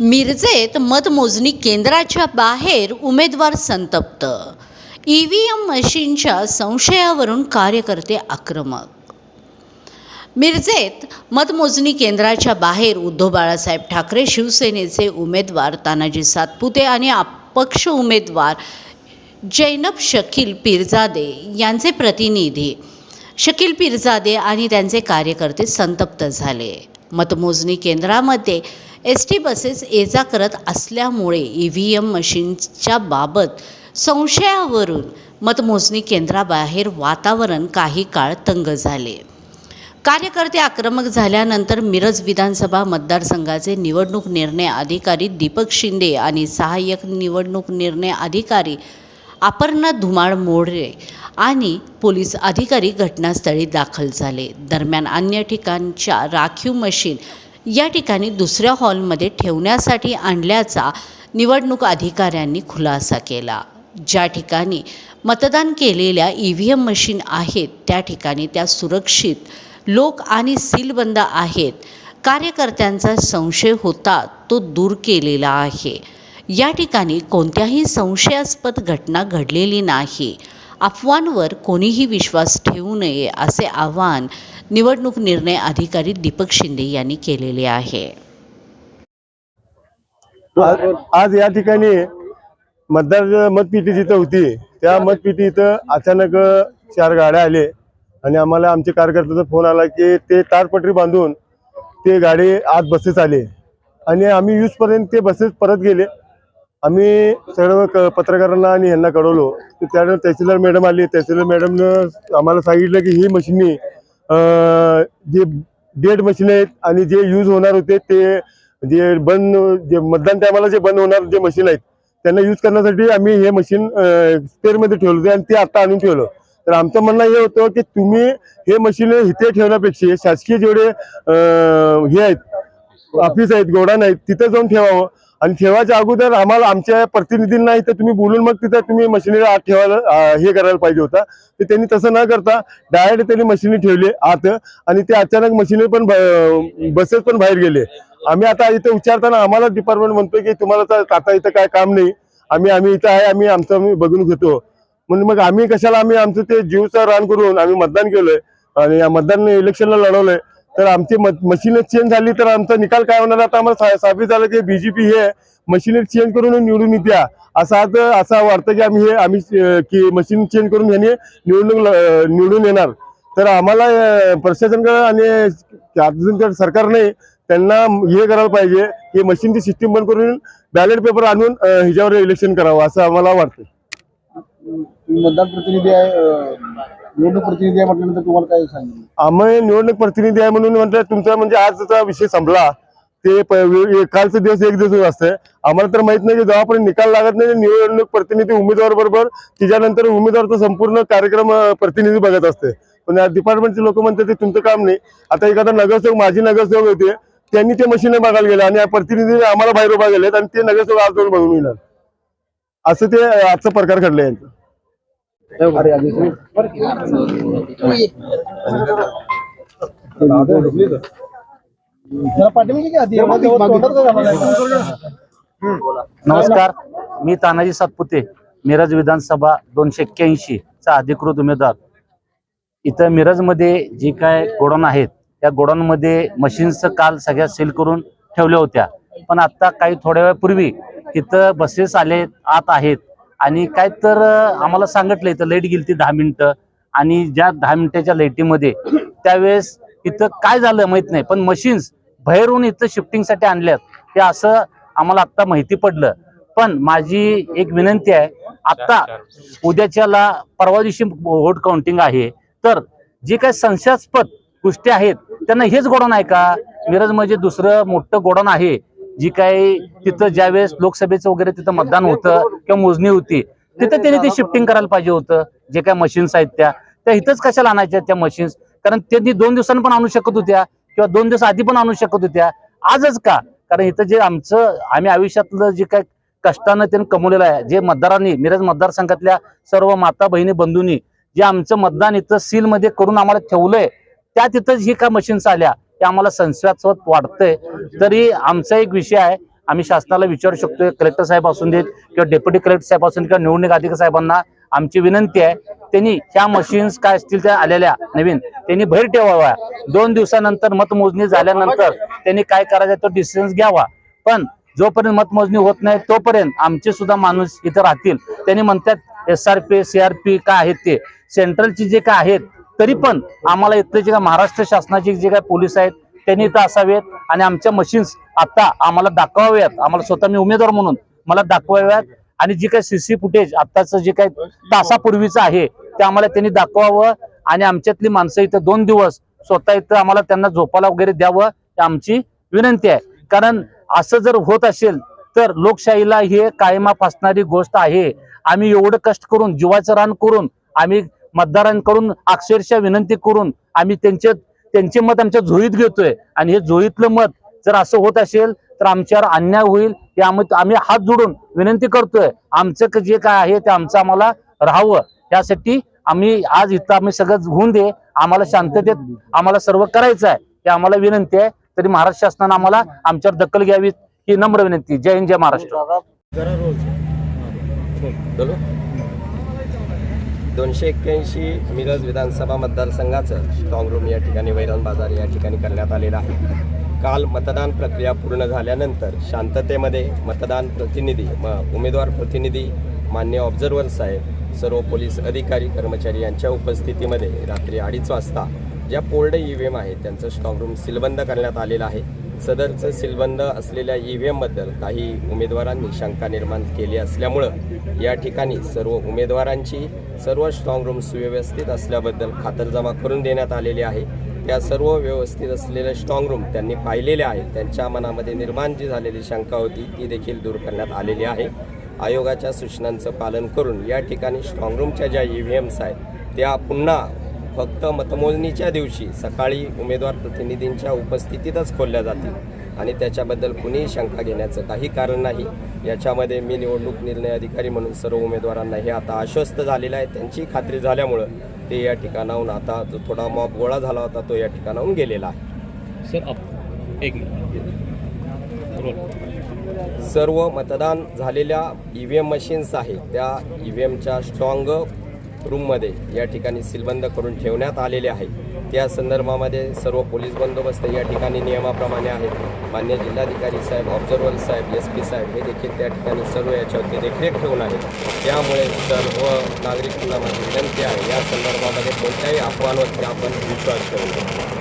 मिरजेत मतमोजणी केंद्राच्या बाहेर उमेदवार संतप्त. ई व्ही एम मशीनच्या संशयावरून कार्यकर्ते आक्रमक. मिरजेत मतमोजणी केंद्राच्या बाहेर उद्धव बाळासाहेब ठाकरे शिवसेनेचे उमेदवार तानाजी सातपुते आणि अपक्ष उमेदवार जैनब शकील पिरजादे यांचे प्रतिनिधी. शकील पिरजादे आणि त्यांचे कार्यकर्ते संतप्त झाले. मतमोजणी केंद्रामध्ये एस टी बसेस ये जा करत असल्यामुळे ई व्ही एम मशीनच्या बाबत संशयावरून मतमोजणी केंद्राबाहेर वातावरण काही काळ तंग झाले. कार्यकर्ते आक्रमक झाल्यानंतर मिरज विधानसभा मतदारसंघाचे निवडणूक निर्णय अधिकारी दीपक शिंदे आणि सहाय्यक निवडणूक निर्णय अधिकारी अपर्णा धुमाळ मोरे आणि पोलीस अधिकारी घटनास्थळी दाखल झाले. दरम्यान अन्य ठिकाणच्या राखीव मशीन या ठिकाणी दुसऱ्या हॉलमध्ये ठेवण्यासाठी आणल्याचा निवडणूक अधिकाऱ्यांनी खुलासा केला. ज्या ठिकाणी मतदान केलेल्या ई व्ही एम मशीन आहेत त्या ठिकाणी त्या सुरक्षित लोक आणि सीलबंद आहेत. कार्यकर्त्यांचा संशय होता तो दूर केलेला आहे. या ठिकाणी कोणत्याही संशयास्पद घटना घडलेली नाही. अफवांवर कोणीही विश्वास ठेवू नये असे आवाहन निवडणूक निर्णय अधिकारी दीपक शिंदे यांनी केलेले आहे. आज या ठिकाणी मतदार मतपेटी जिथं होती त्या मतपेटी इथं अचानक चार गाड्या आले आणि आम्हाला आमच्या कार्यकर्त्याचा फोन आला की ते तारपटरी बांधून ते गाडी आज बसेस आले. आणि आम्ही यूजपर्यंत ते बसेस परत गेले. आम्ही सर्व क- पत्रकारांना आणि यांना कळवलो. की त्यानंतर तहसीलदार मॅडम आली. तहसीलदार मॅडमनं आम्हाला सांगितलं की ही मशिनी जे डेड मशीन आहेत आणि जे यूज होणार होते ते जे बंद जे मतदान टायमाला जे बंद होणार जे मशीन आहेत त्यांना यूज करण्यासाठी आम्ही हे मशीन स्पेअरमध्ये ठेवलं होते आणि ते आता आणून ठेवलं. तर आमचं म्हणणं हे होतं की तुम्ही हे मशीन इथे ठेवण्यापेक्षा शासकीय जेवढे हे आहेत ऑफिस आहेत गोडाऊन आहेत तिथं जाऊन ठेवावं. आणि ठेवायच्या अगोदर आम्हाला आमच्या प्रतिनिधींना इथं तुम्ही बोलून मग तिथं तुम्ही मशिनीला आत ठेवायला हे करायला पाहिजे होता. तर त्यांनी तसं न करता डायरेक्ट त्यांनी मशिनी ठेवले आत आणि ते अचानक मशिनी पण बसेस पण बाहेर गेले. आम्ही आता इथं विचारताना आम्हाला डिपार्टमेंट म्हणतोय की तुम्हाला तर आता इथं काय काम नाही. आम्ही आम्ही इथं आहे आम्ही आमचं आम्ही बघून घेतो. म्हणून मग आम्ही कशाला आम्ही आमचं ते जीवचं रान करून आम्ही मतदान केलंय. आणि या मतदान इलेक्शनला लढवलंय. तर आमची मशीन चेंज झाली तर आमचा निकाल काय होणार? आता आम्हाला सा- साबित झालं की बीजेपी हे मशीन चेंज करून निवडून येत्या. असा आज असं वाटतं की आम्ही हे आम्ही की मशीन चेंज करून ह्याने निवडणूक निवडून येणार. तर आम्हाला प्रशासनकडे आणि अजून सरकारने त्यांना हे करायला पाहिजे की मशीनची सिस्टीम बंद करून बॅलेट पेपर आणून ह्याच्यावर इलेक्शन करावं असं आम्हाला वाटतं मतदार प्रतिनिधी आहे निवडणूक प्रतिनिधी आहे म्हटल्यानंतर तुम्हाला काय सांगितलं आम्ही निवडणूक प्रतिनिधी आहे म्हणून म्हटलं तुमचा म्हणजे आजचा विषय संपला. ते प- वे- दिवस एक दिवस असते आम्हाला तर माहीत नाही की जेव्हापर्यंत निकाल लागत नाही निवडणूक प्रतिनिधी उमेदवार बरोबर त्याच्यानंतर उमेदवारचा संपूर्ण कार्यक्रम अं, प्रतिनिधी बघत असते पण डिपार्टमेंटचे लोक म्हणतात ते तुमचं काम नाही. आता एखादा नगरसेवक माजी नगरसेवक होते त्यांनी ते मशीन बघायला गेले आणि प्रतिनिधी आम्हाला बाहेर उभा गेलेत आणि ते नगरसेवक आज बघून येणार. असं ते अं, आजचा प्रकार घडला यांचा. नमस्कार मी तानाजी सातपुते मिरज विधानसभा दोनशे एक्क्याऐंशी चा अधिकृत उमेदवार. इथं मिरजमध्ये जी काय गोडाऊन आहेत त्या गोडाऊनमध्ये मशीन्स काल सगळ्या सील करून ठेवल्या होत्या. पण आता काही थोड्या वेळापूर्वी तिथं बसेस आले आत आहेत. आणि काय तर आम्हाला सांगितलं इथं लाइट गेली ती दहा मिनिटं. आणि ज्या दहा मिनिटाच्या लाईटीमध्ये त्यावेळेस इथं काय झालं माहीत नाही पण मशीन्स बाहेरून इथं शिफ्टिंगसाठी आणल्यात. ते असं आम्हाला आत्ता माहिती पडलं. पण माझी एक विनंती आहे आता उद्याच्याला परवा दिवशी व्होट काउंटिंग आहे. तर जे काही संशयास्पद गोष्टी आहेत त्यांना हेच गोडाऊन आहे का? मिरज म्हणजे दुसरं मोठं गोडाऊन आहे. जी काही तिथं ज्यावेळेस लोकसभेचं वगैरे तिथं मतदान होतं किंवा मोजणी होती तिथं त्यांनी ते शिफ्टिंग करायला पाहिजे होतं जे काय मशीन्स आहेत त्या. त्या इथंच कशाला आणायच्या त्या मशीन्स कारण त्यांनी दोन दिवसांनी पण आणू शकत होत्या किंवा दोन दिवस आधी पण आणू शकत होत्या. आजच का? कारण इथं जे आमचं आम्ही आयुष्यातलं जे काय कष्टानं त्यांनी कमवलेलं आहे जे मतदारांनी मिरज मतदारसंघातल्या सर्व माता बहिणी बंधूंनी जे आमचं मतदान इथं सील मध्ये करून आम्हाला ठेवलंय त्या तिथं जी काय मशीन्स आल्या. ते आम्हाला संशयास्पद वाटतंय. तरी आमचा एक विषय आहे. आम्ही शासनाला विचारू शकतो कलेक्टर साहेब असून देत किंवा डेप्युटी कलेक्टर साहेब असून किंवा निवडणूक अधिकारी साहेबांना आमची विनंती आहे. त्यांनी ह्या मशीन्स काय असतील त्या आलेल्या नवीन त्यांनी भर ठेवाव्या दोन दिवसानंतर मतमोजणी झाल्यानंतर त्यांनी काय करायचं तो डिसिजन घ्यावा. पण जोपर्यंत मतमोजणी होत नाही तोपर्यंत आमचे सुद्धा माणूस इथं राहतील. त्यांनी म्हणतात S R P C R P काय आहेत ते? सेंट्रलची जे काय आहेत तरी पण आम्हाला इथले जे काय महाराष्ट्र शासनाचे जे काय पोलीस आहेत त्यांनी इथं असावेत आणि आमच्या मशीन्स आता आम्हाला दाखवाव्यात आम्हाला स्वतः मी उमेदवार म्हणून मला दाखवाव्यात. आणि जे काही सीसी फुटेज आत्ताचं जे काही तासापूर्वीचं आहे ते आम्हाला त्यांनी दाखवावं आणि आमच्यातली माणसं इथं दोन दिवस स्वतः इथं आम्हाला त्यांना झोपायला वगैरे द्यावं आमची विनंती आहे. कारण असं जर होत असेल तर लोकशाहीला हे कायमा फासणारी गोष्ट आहे. आम्ही एवढं कष्ट करून जीवाचं रान करून आम्ही मतदारांकडून अक्षरशः विनंती करून आम्ही त्यांचे त्यांचे मत आमच्या झोळीत घेतोय. आणि हे झोळीतलं मत जर असं होत असेल तर आमच्यावर अन्याय होईल. हे आम्ही आम्ही हात जोडून विनंती करतोय. आमचं क- जे काय आहे ते आमचं आम्हाला राहावं. यासाठी आम्ही आज इथं आम्ही सगळं होऊन दे. आम्हाला शांततेत आम्हाला सर्व करायचं आहे. हे आम्हाला विनंती आहे. तरी महाराष्ट्र शासनानं आम्हाला आमच्यावर दखल घ्यावी ही नम्र विनंती. जय हिंद जय महाराष्ट्र. बोलू. दोनशे एक्क्याऐंशी मिरज विधानसभा मतदारसंघाचं स्ट्रॉंग रूम या ठिकाणी वैरण बाजार या ठिकाणी करण्यात आलेला आहे. काल मतदान प्रक्रिया पूर्ण झाल्यानंतर शांततेमध्ये मतदान प्रतिनिधी म उमेदवार प्रतिनिधी मान्य ऑब्झर्वर साहेब सर्व पोलीस अधिकारी कर्मचारी यांच्या उपस्थितीमध्ये रात्री अडीच वाजता ज्या पोर्ड ई व्ही एम आहेत त्यांचं स्ट्रॉंग रूम सीलबंद करण्यात आलेलं आहे. सदरचं सीलबंद असलेल्या ई व्ही एमबद्दल काही उमेदवारांनी शंका निर्माण केली असल्यामुळं या ठिकाणी सर्व उमेदवारांची सर्व स्ट्रॉंग रूम सुव्यवस्थित असल्याबद्दल खातरजमा करून देण्यात आलेली आहे. त्या सर्व व्यवस्थित असलेले स्ट्रॉंग रूम त्यांनी पाहिलेल्या आहेत त्यांच्या मनामध्ये निर्माण जी झालेली शंका होती ती देखील दूर करण्यात आलेली आहे. आयोगाच्या सूचनांचं पालन करून या ठिकाणी स्ट्रॉंग रूमच्या ज्या ई व्ही एम्स आहेत त्या पुन्हा फक्त मतमोजणीच्या दिवशी सकाळी उमेदवार प्रतिनिधींच्या उपस्थितीतच खोलल्या जातील. आणि त्याच्याबद्दल कुणीही शंका घेण्याचं काही कारण नाही. याच्यामध्ये मी निवडणूक निर्णय अधिकारी म्हणून सर्व उमेदवारांना हे आता आश्वस्त झालेलं आहे. त्यांची खात्री झाल्यामुळं ते या ठिकाणाहून आता जो थोडा मॉब गोळा झाला होता तो या ठिकाणाहून गेलेला आहे. सर एक सर्व मतदान झालेल्या ई व्ही एम मशीन्स आहेत. त्या ई व्ही एमच्या स्ट्रॉंग रूममध्ये या ठिकाणी सीलबंद करून ठेवण्यात आलेले आहे. त्या संदर्भामध्ये सर्व पोलीस बंदोबस्त या ठिकाणी नियमाप्रमाणे आहेत. मान्य जिल्हाधिकारी साहेब ऑब्झर्वर साहेब एस पी साहेब हे देखील त्या ठिकाणी सर्व याच्यावरती देखरेख ठेवून आहेत. त्यामुळे सर्व नागरिकांना माझी विनंती आहे. या संदर्भामध्ये कोणत्याही अफवांवरती आपण विश्वास ठेवू शकतो